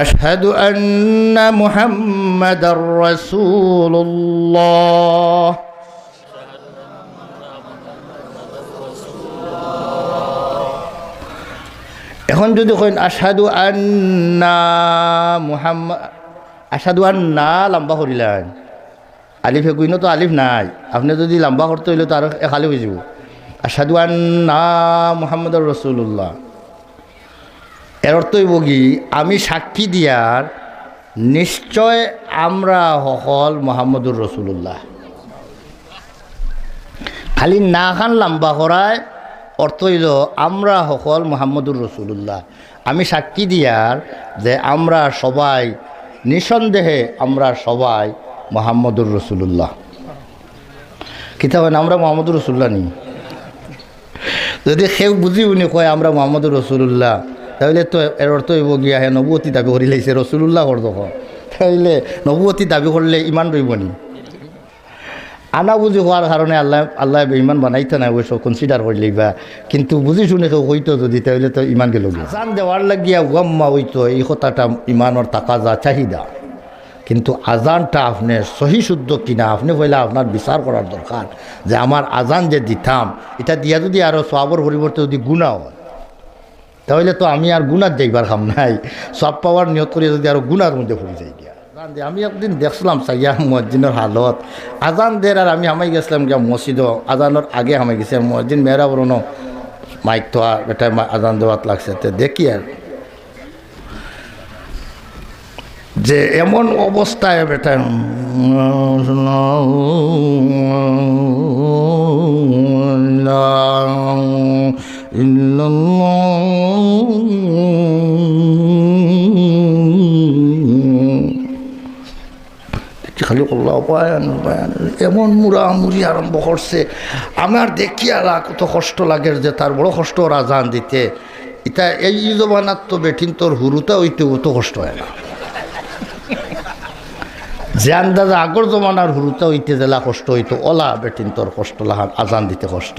أشهد أن محمد رسول الله এখন যদি কইন আসাদু আন্না মুহাম্মদ আসাদু আন্না লম্বা করিলেন আলিফে কইন তো আলিফ নাই আপনি যদি লম্বা করতে হইলে তো আর খালি হয়ে যাব আসাদু আন্না মুহাম্মদ রসুল্লাহ এর অর্থ হইব কি, আমি সাক্ষী দিয়ার নিশ্চয় আমরা সকল মোহাম্মদুর রসুল্লাহ খালি না খান লম্বা করায় অর্থ হইল আমরা সকল মোহাম্মদুর রসুল্লাহ আমি সাক্ষী দিয়ার যে আমরা সবাই, নিঃসন্দেহে আমরা সবাই মোহাম্মদুর রসুল্লাহ কিতাব আমরা মোহাম্মদুর রসুল্লাহ নি যদি সেও বুঝি উনি কয় আমরা মোহাম্মদুর রসুল্লাহ তাহলে তো এর অর্থ হইব গিয়া হে নবুয়তী দাবি করি লাইছে রসুল্লাহ তখন তাহলে নবুয়তী দাবি করলে ইমান রইব নি? আনা বুঝি হওয়ার কারণে আল্লাহ আল্লাহ ইমান বানাইতে নাই ওইসব কনসিডার করলে বা কিন্তু বুঝি শুনে কেউ হইতো যদি, তাহলে তো ইমান গেল জান দেওয়ার লাগিয়া গম্মা হইতো, এই কথাটা ইমানের তাকাজা, চাহিদা। কিন্তু আজানটা আপনি সহি শুদ্ধ কিনা, আপনি বলে আপনার বিচার করার দরকার। যে আমার আজান যে দিতাম, এটা দিয়া যদি আরও সবর পরিবর্তে যদি গুণা হয় তাহলে তো আমি আর গুণার যাইবার খাম নাই সব পাওয়ার নিয়ত করে যদি আরও গুণার মধ্যে পড়ে যাই গিয়া আমি একদিন দেখছিলাম সাইয়া মসজিদের হালত আজান দের আর আমি হামাই গেছিলাম গিয়া মসজিদ আজানোর আগে হামাই গেছি মসজিদ মেয়েরা বরণ মাইক তো এটা আজান দেওয়াত লাগছে তো দেখি আর যে এমন অবস্থায় বেটা খালি আল্লাহ পায়ান পায়ান এমন মুড়ামুড়ি আরম্ভ করছে। আমার দেখিয়া কত কষ্ট লাগে যে তার বড় কষ্ট রাজান দিতে। এটা এই জমানার তো বেঠিন তোর হুরুতা হইতে অত কষ্ট হয় না। যে আন্দাজে আগর জমানার হুরুতা হইতে জেলা কষ্ট হইতো ওলা বেটিন তোর কষ্ট, লাহান আজান দিতে কষ্ট।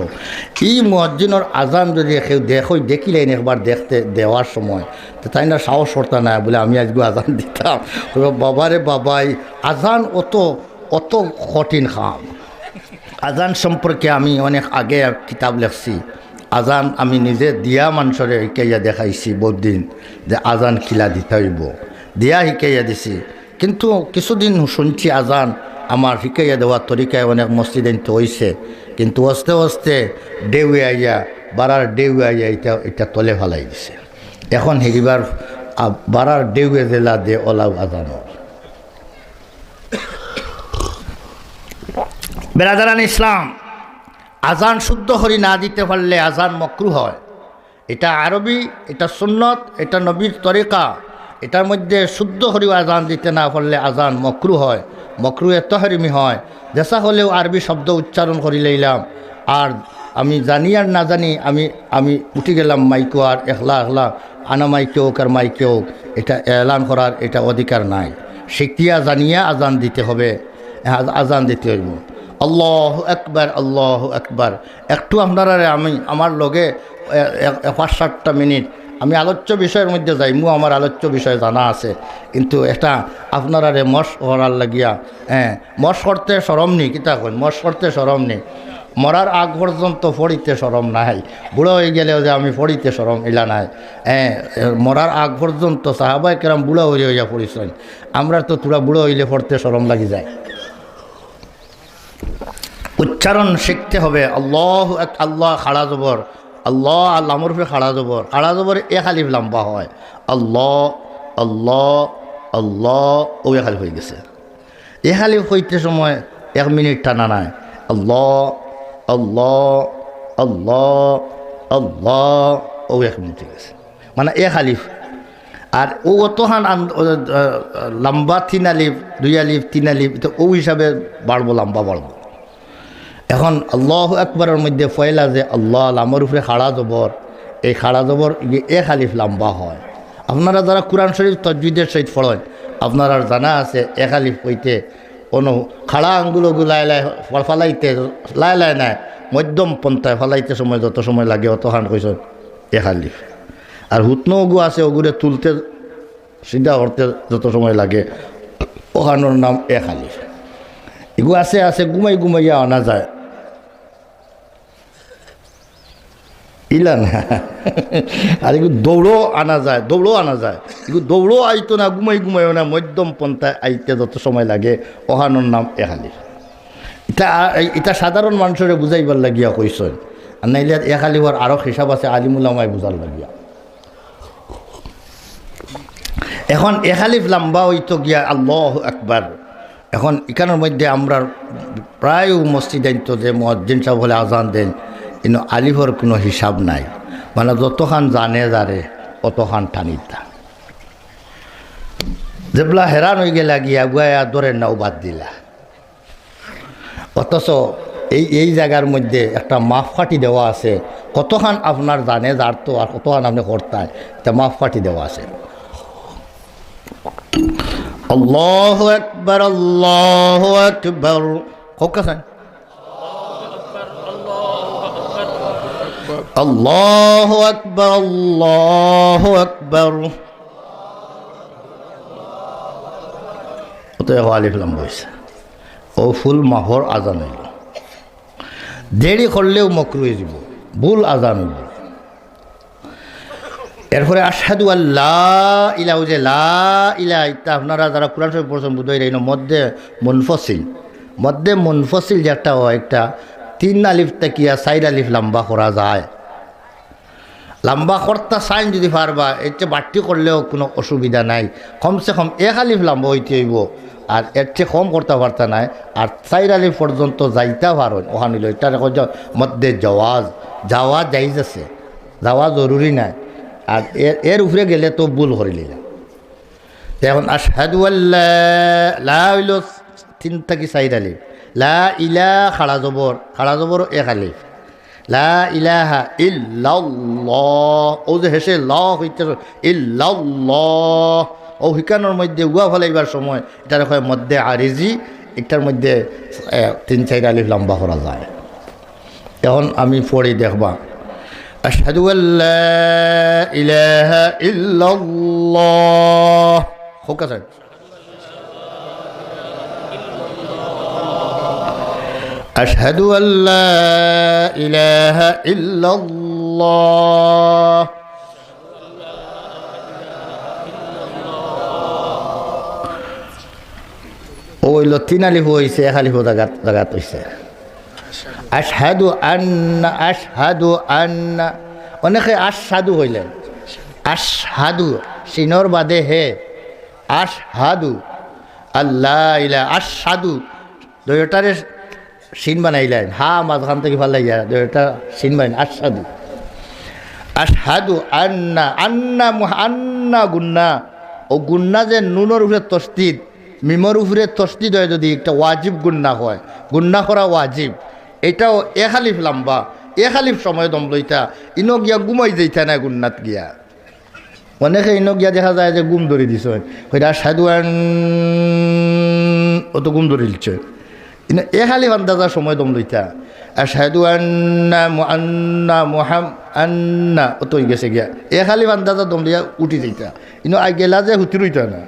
এই মসজিদের আজান যদি কেউ দেখই দেখিলেন একবার দেখতে দেওয়ার সময়, তো তাই না সাহস করতে না বলে আমি আজকে আজান দিতাম। বাবারে বাবাই, আজান অত অত কঠিন খাম। আজান সম্পর্কে আমি অনেক আগে কিতাব লেখছি। আজান আমি নিজে দিয়া মানুষরে শিকাইয়া দেখাইছি বহুদিন যে আজান খিলা দিতে হইব। দিয়া শিকাইয়া দিছি। কিন্তু কিছুদিন শুনছি আজান, আমার শিকাইয়া দেওয়ার তরিকায় অনেক মসজিদ তো হয়েছে কিন্তু আস্তে আস্তে ডেউয়ে আইয়া বাড়ার ডেউ আইয়া এটা এটা তলে ফেলাই দিছে। এখন হেরিবার বাড়ার ডেউয়ে জেলা দে ওলাও আজানোর বেরাদারান ইসলাম, আজান শুদ্ধ হরি না দিতে পারলে আজান মকরু হয়। এটা আরবি, এটা সুন্নত, এটা নবীর তরিকা। এটার মধ্যে শুদ্ধ হরি আজান দিতে না পারলে আজান মকরু হয়। মকরু এত হরিমি হয়। যেসা হলেও আরবি শব্দ উচ্চারণ করি লইলাম। আর আমি জানি আর না জানি, আমি আমি উঠে গেলাম মাইকো আর এখলা এখলা, আনা মাইকে হোক আর মাইকে হোক, এটা এলান করার এটা অধিকার নাই। শিখিয়া জানিয়া আজান দিতে হবে। আজান দিতে হইব। আল্লাহ একবার আল্লাহ একবার একটু আপনারা আমি, আমার লগে পাঁচ সাতটা মিনিট আমি আলোচ্য বিষয়ের মধ্যে যাই, মু আমার আলোচ্য বিষয় জানা আছে। কিন্তু এটা আপনারা রে মশ করার লাগিয়া হ্যাঁ মশ করতে সরম নি কিতা কই মশ করতে সরম নি মরার আগ পর্যন্ত ফড়িতে সরম নাই। বুড়ো হয়ে গেলেও যে আমি ফড়িতে সরম ইলা নাই। হ্যাঁ মরার আগ পর্যন্ত সাহাবাই কেরাম বুড়ো হয়ে হইয়া পড়িছেন আমরা তো তোরা বুড়ো হইলে পড়তে সরম লাগি যায়। উচ্চারণ শিখতে হবে। আল্লাহ আল্লাহ খাড়া জবর। আল্লাহ আমার উপরে খাড়া জবর। খাড়া জবর এ খালিফ লম্বা হয়। আল্লাহ আল্লাহ আল্লাহ, ও এ খালিফ হয়ে গেছে। এ খালিফ হইতে সময় এক মিনিট টানা নাই। আল্লাহ আল্লাহ আল্লাহ আল্লাহ, ও এক মিনিট হয়ে গেছে। মানে এ খালিফ। আর ও অতহান লম্বা তিন আলিফ, দুই আলিফ, তিন আলিফ, তো ও হিসাবে বাড়বো, লম্বা বাড়বো। এখন আল্লাহ একবারের মধ্যে ফয়লা যে আল্লাহ আমার উপরে খাড়া জবর, এই খাড়া জবর এ খালিফ লাম্বা হয়। আপনারা যারা কোরআন শরীফ তজবিদের সহিত পড়েন, আপনারা জানা আছে এ খালিফ হইতে কোনো খাড়া আঙ্গুলগু লাই লাই ফালাইতে লাই লাই নাই মধ্যম পন্থায় ফালাইতে সময় যত সময় লাগে অত হান কইস এ খালিফ আর হুতনো ওগু আছে ওগুরে তুলতে সিধা করতে যত সময় লাগে ওখানোর নাম এক আলিফ। এগু আছে আছে, ঘুমাই ঘুমাইয়া আনা যায়। ইলা না আর এগুলো দৌড়ও আনা যায় দৌড়ও আনা যায়। এগুলো দৌড়ও আইতো না, ঘুমাই ঘুমাইও না, মধ্যম পন্থায় আইতে যত সময় লাগে ওহানোর নাম এহালিফ এটা এটা সাধারণ মানুষের বুঝাইবার লাগিয়া কইসন, আর নাইলে একালিফর আরও হিসাব আছে আলিমুল্লামায় বুঝার লাগিয়া। এখন একালিফ লাম্বা হইতো গিয়া, আল্লাহ একবার এখন এখানের মধ্যে আমরা প্রায় মসজিদ আনতো যে মসজিদ সাহেব হলে আজান দেন। কিন্তু আলিফর কোনো হিসাব নাই। মানে যতখান জানে যারে অতখান টানিতা যেবলা হেরান হয়ে গেলা গিয়া গুয়া দরে নাও বাদ দিলা। অথচ এই এই জায়গার মধ্যে একটা মাপকাঠি দেওয়া আছে। কতখান আপনার জানে যার তো আর কতখান আপনি করতায় তা মাপকাঠি দেওয়া আছে। আল্লাহ একবার আল্লাহ একবার হোক আছে আল্লাহ একবার আল্লাহ একবার ওতে আলিফলাম বইছে। ও ফুল মাহর আজান হইল। দেরি করলেও মকরু হয়ে যাব। ভুল আজান হইব এরপরে আসাদু আল্লাহ ইলা যে লা ইলা আপনারা যারা কোরআন শরীফ পড়ছেন বুধ এই মধ্যে মনফসিল। মধ্যে মনফসিল যে একটা একটা তিন আলিফ তাকিয়া চার আলিফ লম্বা করা যায়। লম্বা কর্তা সাইন যদি পারবা, এর বাড়তি করলেও কোনো অসুবিধা নাই। কমসে কম এক আলিফ লম্বা হইতে হইব, আর এর চেয়ে কম করতে পারতা নাই। আর চার আলিফ পর্যন্ত যাইতে পারো ওখানে এটার মধ্যে জওয়াজ যাওয়া যাইজ আছে, যাওয়া জরুরি নাই। আর এর এর উপরে গেলে তো ভুল করে নিলাম এখন আশহাদু আল্লাহ হইল তিন থাকি চার আলিফ? লা ইলা খাড়া জবর খাড়া জবর এক আলিফ। লা ও যে হেসে, ল ও মধ্যে উয়া ফলাইবার সময়, এটার হয় মধ্যে আরিজি একটার মধ্যে তিন, চার আলিফ লম্বা করা যায়। এখন আমি পড়ি দেখবা। আশহাদু আল্লাহ ইলাহা ইল্লাল্লাহ। হোক আছে। أشهد أن لا إله إلا الله ওইল তিন আলিফ হয়েছে এক আলিফ জাগাত জাগাত হয়েছে আশহাদু আন্না আশহাদু আন্না অনেকে আশহাদু হইলেন আশহাদু সিনর বাদে হে আশহাদু আল্লাহ ইলা আশহাদু দুইটারে সিন বানাইলেন। হা, মাঝখান থেকে ভালো লাগিয়া দুইটা সিন বানাই আশহাদু। আশহাদু আন্না আন্না আন্না গুন্না। ও গুন্না যে নুনের উপরে তস্তিদ মিমর উপরে তস্তিদ হয় যদি একটা ওয়াজিব গুন্না হয়। গুন্না করা ওয়াজিব। এটাও এখালিফ লাম্বা এখালিফ সময় দম লইতা। ইনো গিয়া গুমাই যাইতা না গুন্নাত গিয়া। অনেকে ইনো গিয়া দেখা যায় যে গুম ধরে দিছ। হইটা সাধু অত গুম ধরে দিচ্ছে ইনো এখালি আন্দাজার সময় দম লইতা। আশহাদু আন্না মুআন্না মুহাম আন্না। অত হয়ে গেছে গিয়া। এখালি আন্দাজা দম দিয়া উঠি যাইতা। ইনো আই গেলা যে হুতি রইতা না।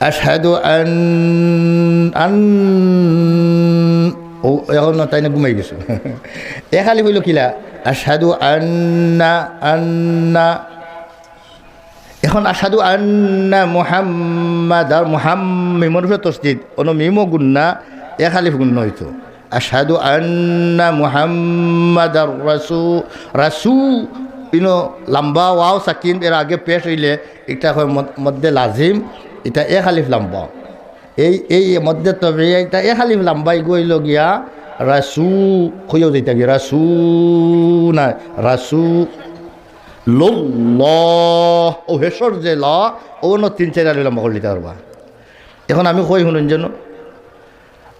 আশহাদু আন আন ও এখন তাই না ঘুমাই গেছো। এ খালি হইল কিলা আশহাদু আন্না আন্না এখন আসাদু আন্না মুহাম্মাদ আর মুহাম্মিমর তসজিদ অন মিমো গুন্না, এ খালি গুণ্য হইতো। আসাদু আন্না মুহাম্মাদ আর রাসু রাসু, ইনো লম্বা, ওয়াও, সাকিন, এর আগে পেশ হইলে এটা মধ্যে লাজিম, এটা এ খালিফ লম্বা। এই এই মধ্যে তবে এটা এ খালিফ লম্বাই গইল গিয়া রাসু, খুঁজেও দিতে গিয়া রাসু না, রাসু লল্লাহ ও হেসর যে ল ও ন তিন চার আলি লম্বা করে দিতে পারবা এখন আমি কই শুনুন যেন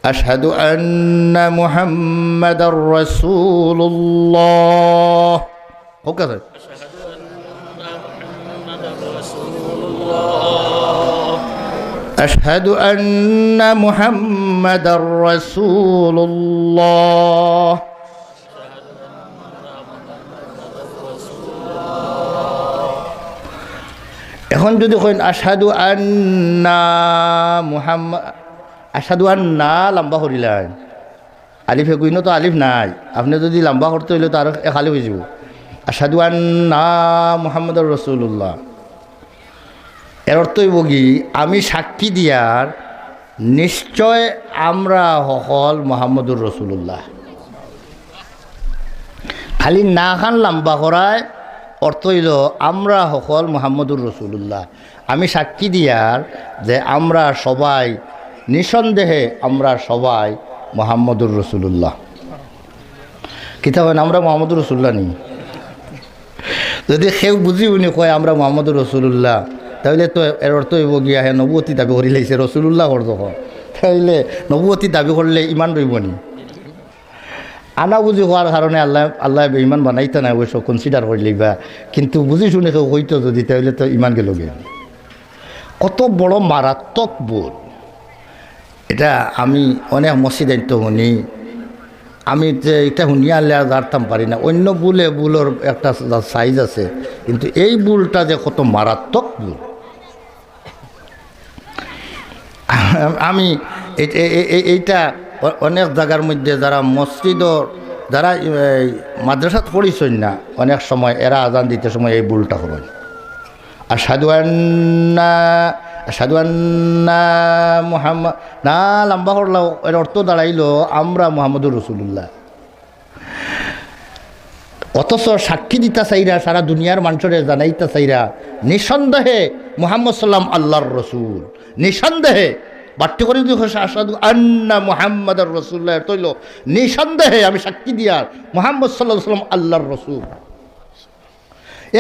আশহাদু আন্না মুহাম্মাদার রাসূলুল্লাহ হোক আছে أشهد أن محمد رسول الله এখন যদি কইন আসাদু আন্না মুহাম্মদ আসাদু আন্না লম্বা করিলেন আলিফে কইন তো আলিফ নাই। আপনি যদি লম্বা করতে হইলে তো আর খালি হয়ে যাব আসাদু আন্না মুহাম্মদ রসুল্লাহ এর অর্থ কি, আমি সাক্ষী দিয়ার নিশ্চয় আমরা সকল মোহাম্মদুর রসুল্লাহ খালি না খান লম্বা করায় অর্থ হইল, আমরা সকল মোহাম্মদুর রসুল্লাহ আমি সাক্ষী দিয়ার যে আমরা সবাই, নিঃসন্দেহে আমরা সবাই মোহাম্মদুর রসুল্লাহ কিতাব আমরা মোহাম্মদুর রসুল্লাহ নি যদি সেও বুঝি উনি কয়, আমরা মোহাম্মদুর রসুল্লাহ তাহলে তো এর অর্থ হইব গিয়া হে নবুয়তী দাবি করি লাইছে রসুল্লাহ অর্থ তাহলে নবুয়তী দাবি করলে ইমান রইব নি। আনা বুঝি হওয়ার কারণে আল্লাহ আল্লাহ ইমান বানাইতে নাই অবশ্য কনসিডার করে লইবা কিন্তু বুঝি শুনে কেউ হইতো যদি তাহলে তো ইমান গেল কত বড় মারাত্মক বোধ। এটা আমি অনেক মসজিদ তো শুনি। আমি যে এটা শুনিয়া আনলে আর জানতাম পারি না। অন্য বুলে বুলোর একটা সাইজ আছে। কিন্তু এই বুলটা যে কত মারাত্মক বুল আমি এই- এই- এই- এইটা অনেক জায়গার মধ্যে যারা মসজিদর যারা মাদ্রাসাত পড়িছই না, অনেক সময় এরা আজান দিতে সময় এই বুলটা করেন আর সাধুয়ান্না সাধুয়ান্না মোহাম্মদ না, লম্বা করল এর অর্থ দাঁড়াইলো আমরা মোহাম্মদুর রসুল্লাহ অথচ সাক্ষী দিতা চাইরা, সারা দুনিয়ার মানুষরে জানাইতা চাইরা, নিঃসন্দেহে মোহাম্মদ সাল্লাম আল্লাহর রসুল। নিঃসন্দেহে। বাট্য করে যদি আসাদু আন্না মুহাম্মদ রসুল্লাহ তৈল নিঃসন্দেহে আমি সাক্ষী দিয়ার মুহাম্মদ সাল্লাহ সাল্লাম আল্লাহর রসুল।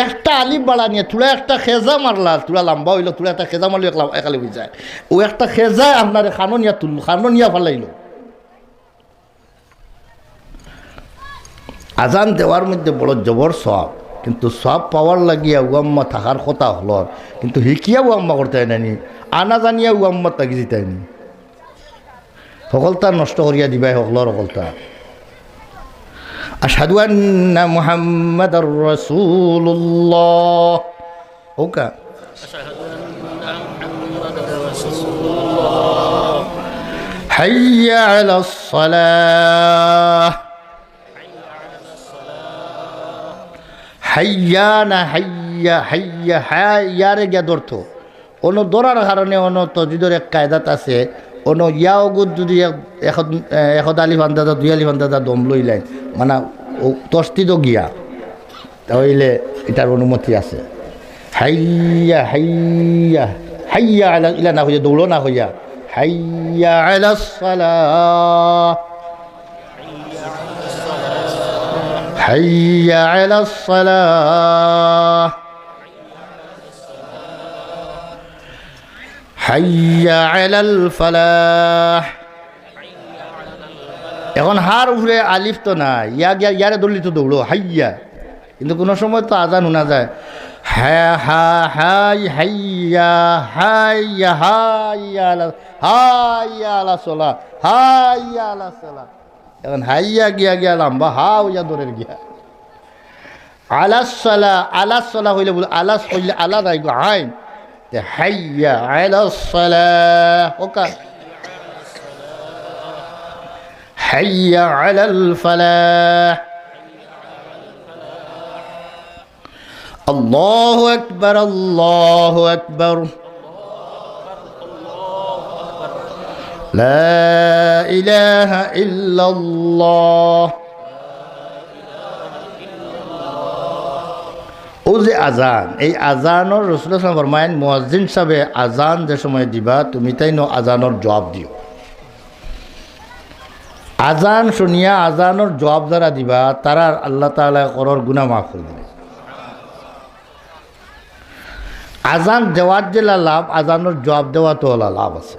একটা আলিফ বাড়া নিয়ে তুলা একটা খেজা মারলা, তুলা লম্বা হইল, তুলা একটা খেজা মারলে একালে হয়ে যায়। ও একটা খেজা আপনার খাননিয়া তুল খাননিয়া ফালাইলো। আজান দেওয়ার মধ্যে বড় জবর সব কিন্তু সব পাওয়ার লাগিয়া উয়াম্মা থাকার কথা হল কিন্তু শিকিয়া উয়াম্মা করতে হয় নানি আনা জানিয়া উয়াম্মা তাকি জিতাইনি সকলতা নষ্ট করিয়া দিবাই সকলর সকলতা আসাদু আন্না মুহাম্মদ রসুল্লাহ ওকা হাইয়া আলা الصلاه হাইয়া না হাইয়া হাইয়া হাইয়ারে গিয়া ধরত। অন্য ধরার কারণে অন্য তজিদর এক কায়দাত আছে অন্য ইয়াও গুদ যদি এখন এখন আলি ফান্দাদা দুই আলি ফান্দাদা দম লইলেন মানে তস্তিদ গিয়া, তাহলে এটার অনুমতি আছে। হাইয়া হাইয়া হাইয়া আলা ইলা না হইয়া দৌড়ো না হইয়া, হাইয়া আলা সালাহ حي على الصلاة حي على الفلاح এখন হার উপরে আলিফ তো না ইয়া গিয়া ইয়ারে দলি তো দৌড়ো হাইয়া কিন্তু কোনো সময় তো আজান শোনা যায় হ্যাঁ হা হাই হাইয়া হাইয়া হাইয়া আলা হাইয়া আলা সোলা হাইয়া আলা সোলা এখন হাইয়া গিয়া গিয়া লম্বা হা হইয়া দৌড়ের গিয়া আলাসলা আলাসলা হইলে বলে আলাস হইলে আলা নাই গো আইন তে হাইয়া আলাসলা ওকা হাইয়া আলাল ফালাহ الله أكبر الله أكبر لا إله إلا الله ও যে আজান এই আজানোর রসুল ফরমায়ন মুয়াজ্জিন সাহেবে আজান যে সময় দিবা তুমি তাই ন আজানোর জবাব দিও আজান শুনিয়া আজানোর জবাব যারা দিবা তারা আল্লাহ তালা করর গুণা মাফ করে দিবে আজান দেওয়ার যে লাভ আজানোর জবাব দেওয়া তো লাভ আছে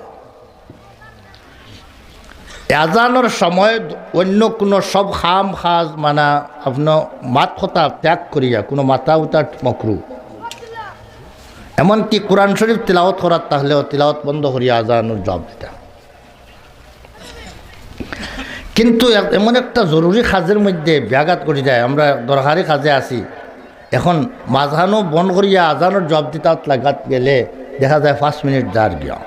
আজানোর সময় অন্য কোনো সব খাম খাজ মানে আপনার মাত কথা ত্যাগ করিয়া কোনো মাথা উতা মকরু এমনকি কোরআন শরীফ তিলাওত করার তাহলেও তিলাওত বন্ধ করিয়া আজানোর জবাব দিতা। কিন্তু এমন একটা জরুরি কাজের মধ্যে ব্যাঘাত করে যায়। আমরা দরকারি কাজে আছি। এখন মাঝানো বন করিয়া আজানোর জব দিতাত লাগাত গেলে দেখা যায় পাঁচ মিনিট যার গিয়া।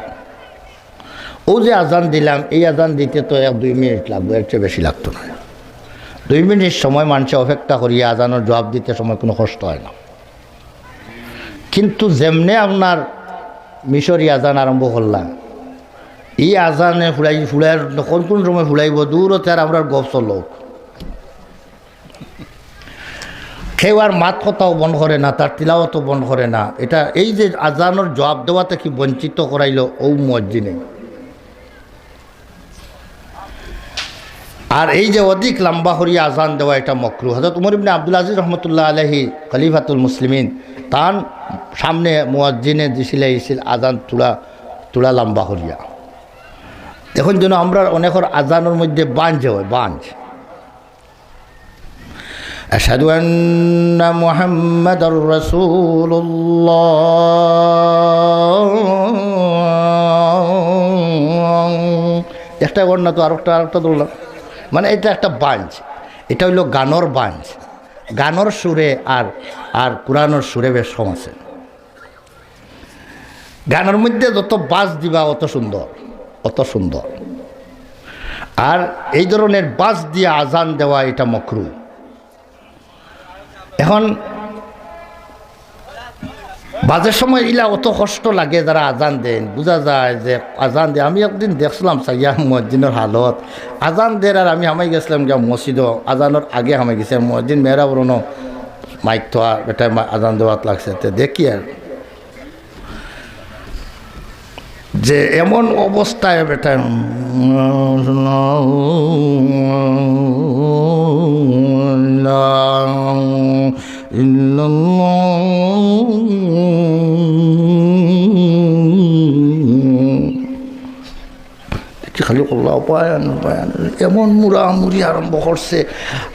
ও যে আজান দিলাম, এই আজান দিতে তো এক দুই মিনিট লাগবে, এর চেয়ে বেশি লাগতো না। দুই মিনিট সময় মানুষে অপেক্ষা করিয়া আজানোর জবাব দিতে সময় কোনো কষ্ট হয় না। কিন্তু যেমনে আপনার মিশরি আজান আরম্ভ করলাম, এই আজানে ফুলাই ফুলাইয়ের কোন কোন সময় ফুলাইব? দূরতে আর আমরা গপ চলক কেউ আর মাত কথাও বন্ধ করে না, তার তিলাওয়াতও বন্ধ করে না। এটা এই যে আজানোর জবাব দেওয়াতে কি বঞ্চিত করাইল ও মসজিদে আর এই যে অধিক লম্বা হরিয়া আজান দেওয়া এটা মকরু হজরত উমর ইবনে আব্দুল আজিজ রহমতুল্লাহ আলহি খলিফাতুল মুসলিমিন তান সামনে মুয়াজ্জিনে দিছিলে ইছিল আজান তুলা তুলা লম্বা হরিয়া এখন যেন আমরা অনেকের আজানের মধ্যে বাঞ্জ হয় বাঞ্জ أشهد أن محمد رسول الله একটা কর না তো আরেকটা আরেকটা ধরলাম মানে এটা একটা বাঞ্জ এটা হইল গানর বাঞ্জ গানর সুরে আর আর কোরআনর সুরে বেশ সম আছে। গানের মধ্যে যত বাস দিবা অত সুন্দর অত সুন্দর। আর এই ধরনের বাস দিয়ে আজান দেওয়া এটা মকরু। এখন বাজের সময় ইলা অত কষ্ট লাগে যারা আজান দেন। বোঝা যায় যে আজান দে আমি একদিন দেখছিলাম সাইয়া মসজিদের হালত। আজান দের আর আমি হামাই গেছিলাম গিয়া মসজিদ। আজানোর আগে হামাই গেছি। মসজিদ মেয়েরা বরণ মাইক আর এটা আজান দেওয়াত লাগছে। তো দেখি আর। যে এমন অবস্থায় বেটা উপায়ন উপায়ন এমন মুড়ামুড়ি আরম্ভ করছে।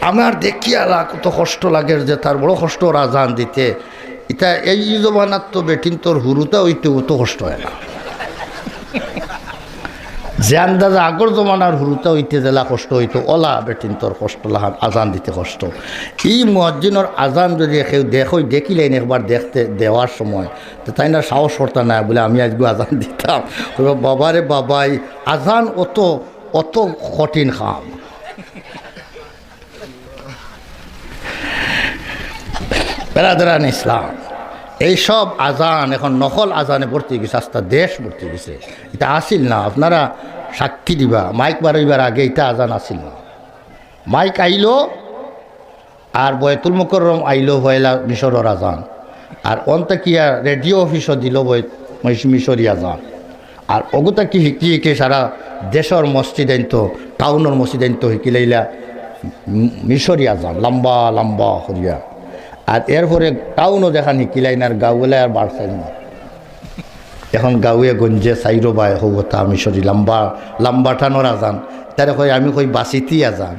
আমার দেখি আর কত কষ্ট লাগে যে তার বড় কষ্ট রাজান দিতে। এটা এই জমানার তো বেটিন তোর হুরুতে ওইতে অত কষ্ট হয় না। যে আন্দাজে আগর জমানার হুরুতে হইতে জেলা কষ্ট হইতো, ওলা বেটিন তোর কষ্ট, লাহান আজান দিতে কষ্ট। এই মসজিদের আজান যদি কেউ দেখই দেখিলেন একবার দেখতে, দেওয়ার সময়। তো তাই না সাহস করতে না বলে আমি আজকে আজান দিতাম। বাবারে বাবাই, আজান অত অত কঠিন খাম বেড়াদারান ইসলাম, এইসব আজান, এখন নকল আজানে ভর্তি গেছে, আস্তা দেশ ভর্তি গেছে। এটা আসিল না, আপনারা সাক্ষী দিবা, মাইক বারইবার আগে এটা আজান আসিল না। মাইক আইলো, আর বয়তুল মুকরম আইলো, হয়লা মিশরের আজান। আর অন্তকিয়া রেডিও অফিসও দিল বয় মিশরি আজান। আর অগুতা কি শিকি শিকি সারা দেশের মসজিদ আনতো টাউনের মসজিদ আনতো শিকিলাইলা মিশরি আজান লম্বা লম্বা করিয়া আর এরপরে টাউনও দেখা না আর গাঁওলে আর বাড়ছে না এখন গাঁৱে গঞ্জে চাইরো বাই হব তা মিশরি লম্বা লম্বা টানোর আজান। তারে কই আমি কই বাসিতি আজান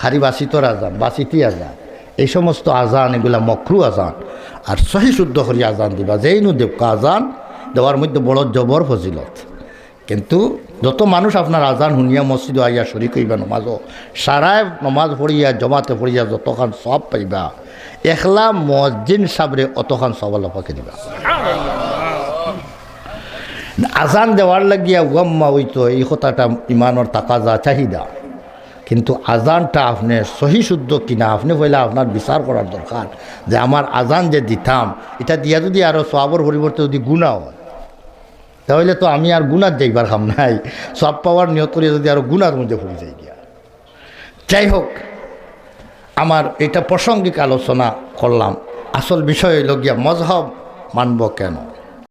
খারি বাসিতর আজান বাসিতি আজান। এই সমস্ত আজান, এগুলা মকরু আজান। আর সহি শুদ্ধ করি আজান দিবা যেই নু দেবকা আজান দেওয়ার মধ্যে বড় জবর ফজিলত। কিন্তু যত মানুষ আপনার আজান শুনিয়া মসজিদ আইয়া শরিক হইবা, নমাজও সারায় নমাজ পড়িয়া, জমাতে পড়িয়া যতখান সব পাইবা, একলা মসজিদ সাবরে অতখান সবাল পাকে দিবা। আজান দেওয়ার লাগিয়া গম্মা হইতো, এই কথাটা ইমানোর তাকাজা, চাহিদা। কিন্তু আজানটা আপনি সহি শুদ্ধ কিনা, আপনি বলে আপনার বিচার করার দরকার যে, আমার আজান যে দিতাম, এটা দিয়া যদি আরও সবর পরিবর্তে যদি গুণা হয় তাহলে তো আমি আর গুণার দেখবার খাম নাই। সব পাওয়ার নিয়ত করে যদি আরও গুণার মধ্যে পড়ে যাই গিয়া। যাই হোক, আমার এটা প্রসঙ্গিক আলোচনা করলাম। আসল বিষয় হইল গিয়া মজহব মানব কেন?